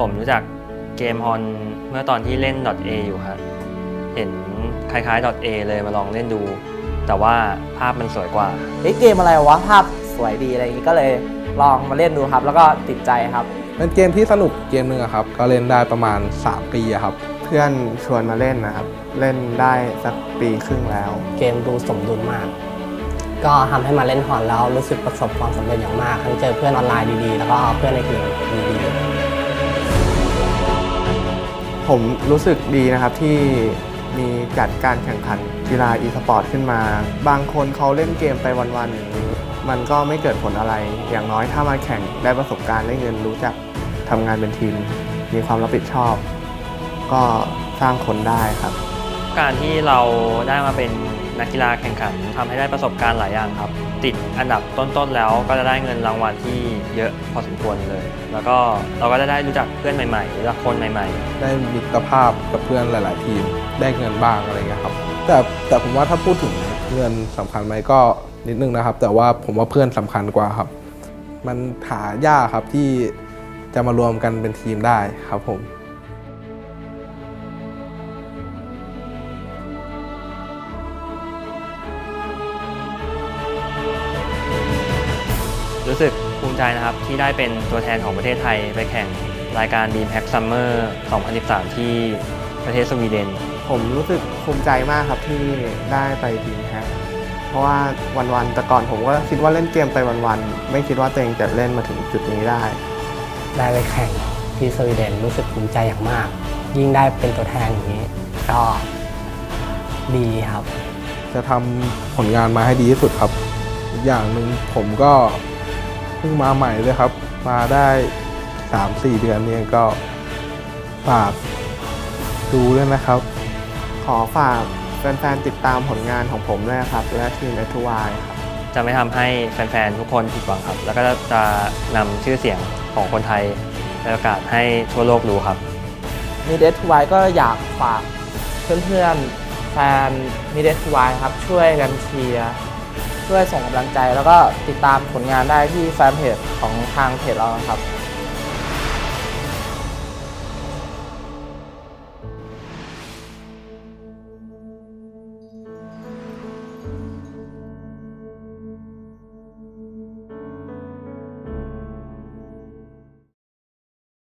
ผมรู้จักเกมฮอนเมื่อตอนที่เล่น .a อยู่ครับ เห็นคล้ายๆ .a เลยมาลองเล่นดู แต่ว่าภาพมันสวยกว่า เฮ้ยเกมอะไรวะภาพสวยดีอะไรอย่างงี้ก็เลยลองมาเล่นดูครับ แล้วก็ติดใจครับ เป็นเกมที่สนุกเกมหนึ่งอะครับ ก็เล่นได้ประมาณ 3 ปีอะครับ เพื่อนชวนมาเล่นนะครับ เล่นได้สักปีครึ่งแล้ว เกมดูสมดุลมาก ก็ทำให้มาเล่นฮอนแล้วรู้สึกประสบความสำเร็จอย่างมาก ทั้งเจอเพื่อนออนไลน์ดีๆ แล้วก็เพื่อนในทีมดีๆ ผมรู้สึกดีนะครับที่มีจัดการแข่งขันกีฬาอีสปอร์ตขึ้นมา บางคนเขาเล่นเกมไปวันๆอย่างนี้ มันก็ไม่เกิดผลอะไร อย่างน้อยถ้ามาแข่งได้ประสบการณ์ได้เงินรู้จักทำงานเป็นทีม มีความรับผิดชอบ ก็สร้างคนได้ครับ การที่เราได้มาเป็น นักกีฬาแข่งขันทำให้ได้ประสบการณ์หลายอย่างครับ ติดอันดับต้นๆแล้วก็จะได้เงินรางวัลที่เยอะพอสมควรเลย แล้วก็เราก็จะได้รู้จักเพื่อนใหม่ๆรู้จักคนใหม่ ๆ ได้มิตรภาพกับเพื่อนหลาย ๆ ทีม ได้เงินบ้างอะไรเงี้ยครับ แต่แต่ผมว่าถ้าพูดถึงเงินสำคัญไหมก็นิดนึงนะครับ แต่ว่าผมว่าเพื่อนสำคัญกว่าครับ มันหายากครับที่จะมารวมกันเป็นทีมได้ครับผม สึกภูมิใจนะครับ ที่ได้เป็นตัวแทนของประเทศไทยไปแข่งรายการ Dream Hack Summer 2013 ที่ประเทศสวีเดน ผมรู้สึกภูมิใจมากครับที่ได้ไปทีมแฮกเพราะว่าวันๆแต่ก่อนผมก็คิดว่าเล่นเกมไปวันๆไม่คิดว่าตัวเองจะเล่นมาถึงจุดนี้ได้ ได้ไปแข่งที่สวีเดนรู้สึกภูมิใจอย่างมาก ยิ่งได้เป็นตัวแทนอย่างนี้ก็ดีครับ จะทำผลงานมาให้ดีที่สุดครับ อีกอย่างหนึ่งผมก็ เพิ่งมาใหม่เลยครับ มาได้ 3-4 เดือนเนี่ยก็ฝากดูด้วยนะครับ ขอฝากแฟนๆ ติดตามผลงานของผมด้วยนะครับ และทีม s อ y ครับ จะไม่ทำให้แฟนๆ ทุกคนผิดหวังครับ แล้วก็จะนำชื่อเสียงของคนไทยไปประกาศให้ทั่วโลกรู้ครับ มีเดทไวก็อยากฝากเพื่อนๆ แฟนมีเดทไวครับ ช่วยกันเชียร์ ช่วยส่งกำลังใจ แล้วก็ติดตามผลงานได้ที่แฟนเพจของทางเพจเราครับ